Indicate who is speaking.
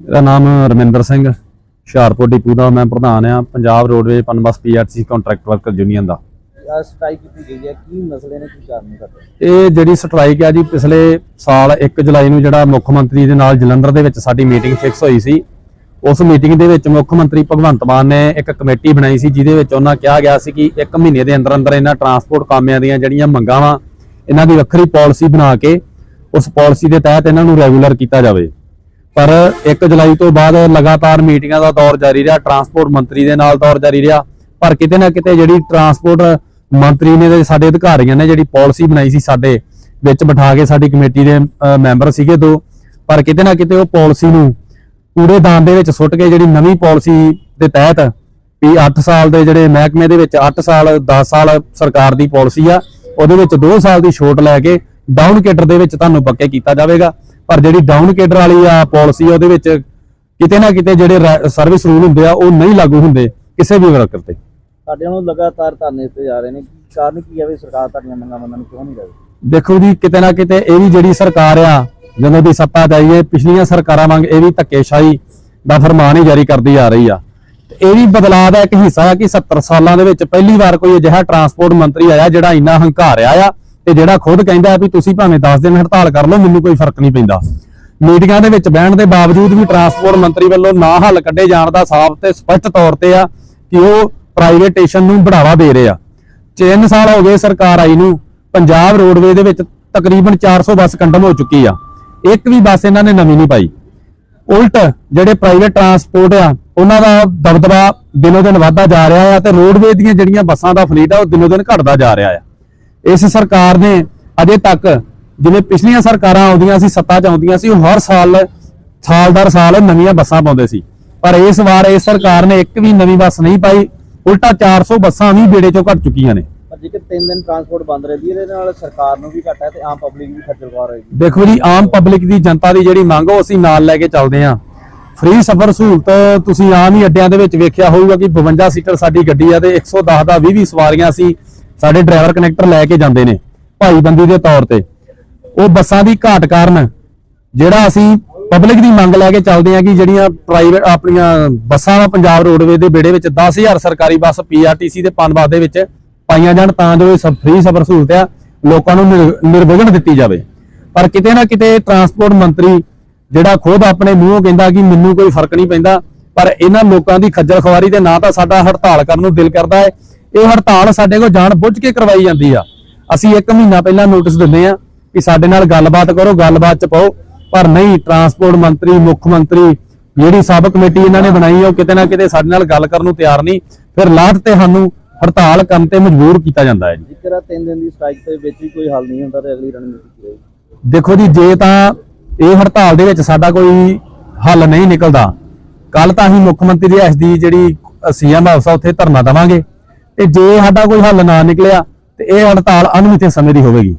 Speaker 1: ਮੇਰਾ ਨਾਮ ਰਮਿੰਦਰ ਸਿੰਘ ਹੁਸ਼ਿਆਰਪੁਰ ਡਿਪੂ ਦਾ ਮੈਂ ਪ੍ਰਧਾਨ ਆ Punjab roadway Punbus PRC contract worker union ਦਾ।
Speaker 2: ਆ ਸਟ੍ਰਾਈਕ ਕੀਤੀ ਗਈ ਹੈ ਕੀ ਮਸਲੇ ਨੇ ਕੀ ਕਾਰਨ ਕਰਦੇ
Speaker 1: ਇਹ ਜਿਹੜੀ ਸਟ੍ਰਾਈਕ ਆ ਜੀ ਪਿਛਲੇ ਸਾਲ 1 ਜੁਲਾਈ ਨੂੰ ਜਿਹੜਾ ਮੁੱਖ ਮੰਤਰੀ ਦੇ ਨਾਲ ਜਲੰਧਰ ਦੇ ਵਿੱਚ ਸਾਡੀ ਮੀਟਿੰਗ ਫਿਕਸ ਹੋਈ ਸੀ ਉਸ ਮੀਟਿੰਗ ਦੇ ਵਿੱਚ ਮੁੱਖ ਮੰਤਰੀ ਭਗਵੰਤ ਮਾਨ ਨੇ ਇੱਕ ਕਮੇਟੀ ਬਣਾਈ ਸੀ ਜਿਹਦੇ ਵਿੱਚ ਉਹਨਾਂ ਕਿਹਾ ਗਿਆ ਸੀ ਕਿ 1 ਮਹੀਨੇ ਦੇ ਅੰਦਰ ਅੰਦਰ ਇਹਨਾਂ ਟਰਾਂਸਪੋਰਟ ਕਾਮਿਆਂ ਦੀਆਂ ਜਿਹੜੀਆਂ ਮੰਗਾਂ ਵਾ ਇਹਨਾਂ ਦੀ ਵੱਖਰੀ ਪਾਲਿਸੀ ਬਣਾ ਕੇ ਉਸ ਪਾਲਿਸੀ ਦੇ ਤਹਿਤ ਇਹਨਾਂ ਨੂੰ ਰੈਗੂਲਰ ਕੀਤਾ ਜਾਵੇ। ਪਰ 1 ਜੁਲਾਈ ਤੋਂ ਬਾਅਦ ਲਗਾਤਾਰ ਮੀਟਿੰਗਾਂ ਦਾ ਦੌਰ ਜਾਰੀ ਰਿਹਾ, ਟਰਾਂਸਪੋਰਟ ਮੰਤਰੀ ਦੇ ਨਾਲ ਦੌਰ ਜਾਰੀ ਰਿਹਾ। ਪਰ ਕਿਤੇ ਨਾ ਕਿਤੇ ਜਿਹੜੀ ਟਰਾਂਸਪੋਰਟ ਮੰਤਰੀ ਨੇ ਤੇ ਸਾਡੇ ਅਧਿਕਾਰੀਆਂ ਨੇ ਜਿਹੜੀ ਪਾਲਿਸੀ ਬਣਾਈ ਸੀ ਸਾਡੇ ਵਿੱਚ ਬਿਠਾ ਕੇ ਸਾਡੀ ਕਮੇਟੀ ਦੇ ਮੈਂਬਰ ਸੀਗੇ ਦੋ, ਪਰ ਕਿਤੇ ਨਾ ਕਿਤੇ ਉਹ ਪਾਲਿਸੀ ਨੂੰ ਕੂੜੇਦਾਨ ਦੇ ਵਿੱਚ ਸੁੱਟ ਕੇ ਜਿਹੜੀ ਨਵੀਂ ਪਾਲਿਸੀ ਦੇ ਤਹਿਤ ਵੀ 8 ਸਾਲ ਦੇ ਜਿਹੜੇ ਮਹਿਕਮੇ ਦੇ ਵਿੱਚ 8 ਸਾਲ 10 ਸਾਲ ਸਰਕਾਰ ਦੀ ਪਾਲਿਸੀ ਆ, ਉਹਦੇ ਵਿੱਚ 2 ਸਾਲ ਦੀ ਛੋਟ ਲੈ ਕੇ ਡਾਊਨ ਕੇਡਰ ਦੇ ਵਿੱਚ ਤੁਹਾਨੂੰ ਪੱਕੇ ਕੀਤਾ ਜਾਵੇਗਾ। ਪਰ ਜਿਹੜੀ ਡਾਊਨ ਕੇਡਰ ਵਾਲੀ ਆ ਪਾਲਿਸੀ ਉਹਦੇ ਵਿੱਚ ਕਿਤੇ ਨਾ ਕਿਤੇ ਜਿਹੜੇ ਸਰਵਿਸ ਰੂਲ ਹੁੰਦੇ ਆ ਉਹ ਨਹੀਂ ਲਾਗੂ ਹੁੰਦੇ ਕਿਸੇ ਵੀ ਵਰਕਰ ਤੇ।
Speaker 2: ਸਾਡੇ ਨੂੰ ਲਗਾਤਾਰ ਧਰਨੇ ਤੇ ਜਾ ਰਹੇ ਨੇ। ਕੀ ਕਾਰਨ ਕੀ ਹੈ ਵੀ ਸਰਕਾਰ ਤੁਹਾਡੀਆਂ ਮੰਗਾਂ ਮੰਨਣ ਨੂੰ ਕਿਉਂ ਨਹੀਂ ਰਹੀ
Speaker 1: ਦੇਖੋ ਜੀ ਕਿਤੇ ਨਾ ਕਿਤੇ ਇਹ ਵੀ ਜਿਹੜੀ ਸਰਕਾਰ ਆ ਜਦੋਂ ਦੀ ਸੱਤਾ ਆਈ ਹੈ ਪਿਛਲੀਆਂ ਸਰਕਾਰਾਂ ਵਾਂਗ ਇਹ ਵੀ ਧੱਕੇਸ਼ਾਹੀ ਦਾ ਫਰਮਾਨ ਹੀ ਜਾਰੀ ਕਰਦੀ ਆ ਰਹੀ ਆ। ਤੇ ਇਹ ਵੀ ਬਦਲਾਅ ਦਾ ਇੱਕ ਹਿੱਸਾ ਆ ਕਿ 70 ਸਾਲਾਂ ਦੇ ਵਿੱਚ ਪਹਿਲੀ ਵਾਰ ਕੋਈ ਅਜਿਹਾ ਟਰਾਂਸਪੋਰਟ ਮੰਤਰੀ ਆਇਆ ਜਿਹੜਾ ਇੰਨਾ ਹੰਕਾਰਿਆ ਆ। ਤੇ ਜਿਹੜਾ ਖੁਦ ਕਹਿੰਦਾ ਵੀ ਤੁਸੀਂ ਭਾਵੇਂ 10 ਦਿਨ ਹੜਤਾਲ ਕਰ ਲਓ, ਮੈਨੂੰ ਕੋਈ ਫ਼ਰਕ ਨਹੀਂ ਪੈਂਦਾ। ਮੀਟਿੰਗਾਂ ਦੇ ਵਿੱਚ ਬਹਿਣ ਦੇ ਬਾਵਜੂਦ ਵੀ ਟਰਾਂਸਪੋਰਟ ਮੰਤਰੀ ਵੱਲੋਂ ਨਾ ਹੱਲ ਕੱਢੇ ਜਾਣ ਦਾ ਸਾਫ਼ ਤੇ ਸਪਸ਼ਟ ਤੌਰ ਤੇ ਆ ਕਿ ਉਹ ਪ੍ਰਾਈਵੇਟੇਸ਼ਨ ਨੂੰ ਬੜਾਵਾ ਦੇ ਰਹੇ ਆ। 3 ਸਾਲ ਹੋ ਗਏ ਸਰਕਾਰ ਆਈ ਨੂੰ, ਪੰਜਾਬ ਰੋਡਵੇ ਦੇ ਵਿੱਚ ਤਕਰੀਬਨ 400 ਬੱਸ ਕੰਡਮ ਹੋ ਚੁੱਕੀ ਆ। ਇੱਕ ਵੀ ਬੱਸ ਇਹਨਾਂ ਨੇ ਨਵੀਂ ਨਹੀਂ ਪਾਈ। ਉਲਟ ਜਿਹੜੇ ਪ੍ਰਾਈਵੇਟ ਟਰਾਂਸਪੋਰਟ ਆ, ਉਹਨਾਂ ਦਾ ਦਬਦਬਾ ਦਿਨੋ ਦਿਨ ਵਧਦਾ ਜਾ ਰਿਹਾ ਆ ਤੇ ਰੋਡਵੇ ਦੀਆਂ ਜਿਹੜੀਆਂ ਬੱਸਾਂ ਦਾ ਫਲੀਟ ਆ, ਉਹ ਦਿਨੋ ਦਿਨ ਘਟਦਾ ਜਾ ਰਿਹਾ ਆ। ਇਸ ਸਰਕਾਰ ਨੇ ਅਜੇ ਤੱਕ ਜਿਵੇਂ ਪਿਛਲੀਆਂ ਸਰਕਾਰਾਂ ਆਉਂਦੀਆਂ ਸੀ ਸੱਤਾ 'ਚ ਆਉਂਦੀਆਂ ਸੀ ਉਹ ਹਰ ਸਾਲ ਸਾਲ ਦਰ ਸਾਲ ਨਵੀਆਂ ਬੱਸਾਂ ਪਾਉਂਦੇ ਸੀ। ਪਰ ਇਸ ਵਾਰ ਇਸ ਸਰਕਾਰ ਨੇ ਇੱਕ ਵੀ ਨਵੀਂ ਬੱਸ ਨਹੀਂ ਪਾਈ ਉਲਟਾ 400 ਬੱਸਾਂ ਵੀ ਬੇੜੇ 'ਚੋਂ ਘਟ ਚੁੱਕੀਆਂ ਨੇ।
Speaker 2: ਪਰ ਜੇਕਰ 3 ਦਿਨ ਟਰਾਂਸਪੋਰਟ ਬੰਦ ਰਹਿੰਦੀ ਹੈ ਇਹਦੇ ਨਾਲ ਸਰਕਾਰ ਨੂੰ ਵੀ ਘਾਟਾ ਹੈ ਤੇ ਆਮ ਪਬਲਿਕ ਵੀ ਖੱਜਲ ਖੁਆਰ ਹੋਏਗੀ।
Speaker 1: ਦੇਖੋ ਜੀ ਆਮ ਪਬਲਿਕ ਦੀ ਜਨਤਾ ਦੀ ਜਿਹੜੀ ਮੰਗ ਉਹ ਅਸੀਂ ਨਾਲ ਲੈ ਕੇ ਚੱਲਦੇ ਹਾਂ। ਫ੍ਰੀ ਸਫ਼ਰ ਸਹੂਲਤ ਤੁਸੀਂ ਆਮ ਹੀ ਅੱਡਿਆਂ ਦੇ ਵਿੱਚ ਵੇਖਿਆ ਹੋਊਗਾ ਕਿ 52 ਸੀਟਰ ਸਾਡੀ ਗੱਡੀ ਆ ਤੇ 110 ਦਾ 20 20 ਸਵਾਰੀਆਂ ਅਸੀਂ ਸਾਡੇ ਡਰਾਈਵਰ ਕਨੈਕਟਰ ਲੈ ਕੇ ਜਾਂਦੇ ਨੇ ਭਾਈਬੰਦੀ ਦੇ ਤੌਰ ਤੇ। ਉਹ ਬੱਸਾਂ ਦੀ ਘਾਟ ਕਾਰਨ ਜਿਹੜਾ ਅਸੀਂ ਪਬਲਿਕ ਦੀ ਮੰਗ ਲੈ ਕੇ ਚੱਲਦੇ ਹਾਂ ਕਿ ਜਿਹੜੀਆਂ ਪ੍ਰਾਈਵੇਟ ਆਪਣੀਆਂ ਬੱਸਾਂ ਵਾ ਪੰਜਾਬ ਰੋਡਵੇ ਦੇ ਬੇੜੇ ਵਿੱਚ 10000 ਸਰਕਾਰੀ ਬੱਸ ਪੀਆਰਟੀਸੀ ਦੇ ਪਨਬਾਸ ਦੇ ਵਿੱਚ ਪਾਈਆਂ ਜਾਣ ਤਾਂ ਜੋ ਇਹ ਸਭ ਫ੍ਰੀ ਸਫ਼ਰ ਸਹੂਲਤ ਆ, ਲੋਕਾਂ ਨੂੰ ਨਿਰ- ਨਿਰਵਿਘਨ ਦਿੱਤੀ ਜਾਵੇ। ਪਰ ਕਿਤੇ ਨਾ ਕਿਤੇ ਟਰਾਂਸਪੋਰਟ ਮੰਤਰੀ ਜਿਹੜਾ ਖੁਦ ਆਪਣੇ ਮੂੰਹੋਂ ਕਹਿੰਦਾ ਕਿ ਮੈਨੂੰ ਕੋਈ ਫ਼ਰਕ ਨਹੀਂ ਪੈਂਦਾ, ਪਰ ਇਹਨਾਂ ਲੋਕਾਂ ਦੀ ਖੱਜਲ ਖਵਾਰੀ ਤੇ ਨਾ ਤਾਂ ਸਾਡਾ ਹੜਤਾਲ ਕਰਨ ਨੂੰ ਦਿਲ ਕਰਦਾ ਹੈ। ਇਹ ਹੜਤਾਲ ਸਾਡੇ ਕੋਲ ਜਾਣ ਬੁੱਝ ਕੇ ਕਰਵਾਈ ਜਾਂਦੀ ਆ। ਅਸੀਂ ਇੱਕ ਮਹੀਨਾ ਪਹਿਲਾਂ ਨੋਟਿਸ ਦਿੰਦੇ ਆ ਕਿ ਸਾਡੇ ਨਾਲ ਗੱਲਬਾਤ ਕਰੋ ਗੱਲਬਾਤ ਚ ਪਾਓ। ਪਰ ਨਹੀਂ ਟਰਾਂਸਪੋਰਟ ਮੰਤਰੀ ਮੁੱਖ ਮੰਤਰੀ ਜਿਹੜੀ ਸਬ ਕਮੇਟੀ ਇਹਨਾਂ ਨੇ ਬਣਾਈ ਹੈ ਉਹ ਕਿਤੇ ਨਾ ਕਿਤੇ ਸਾਡੇ ਨਾਲ ਗੱਲ ਕਰਨ ਨੂੰ ਤਿਆਰ ਨਹੀਂ। ਫਿਰ ਲਾਟ ਤੇ ਸਾਨੂੰ ਹੜਤਾਲ ਕਰਨ ਤੇ ਮਜਬੂਰ ਕੀਤਾ ਜਾਂਦਾ ਹੈ ਜੀ।
Speaker 2: ਜੇਕਰ ਆ 3 ਦਿਨ ਦੀ ਸਟ੍ਰਾਈਕ ਦੇ ਵਿੱਚ ਵੀ ਕੋਈ ਹੱਲ ਨਹੀਂ ਹੁੰਦਾ ਤੇ ਅਗਲੀ ਰਣਨੀਤੀ ਕੀ ਹੋਏਗੀ?
Speaker 1: ਦੇਖੋ ਜੀ ਜੇ ਤਾਂ ਇਹ ਹੜਤਾਲ ਦੇ ਵਿੱਚ ਸਾਡਾ ਕੋਈ ਹੱਲ ਨਹੀਂ ਨਿਕਲਦਾ ਕੱਲ ਤਾਂ ਅਸੀਂ ਮੁੱਖ ਮੰਤਰੀ ਦੀ ਐਸ ਦੀ ਜਿਹੜੀ ਸੀਐਮ ਹਾਊਸ ਆ ਉੱਥੇ ਧਰਨਾ ਦੇਵਾਂਗੇ। ਤੇ ਜੇ ਸਾਡਾ ਕੋਈ ਹੱਲ ਨਾ ਨਿਕਲਿਆ ਤੇ ਇਹ ਹੜਤਾਲ ਅਣਮਿੱਥੇ ਸਮੇਂ ਦੀ ਹੋਵੇਗੀ।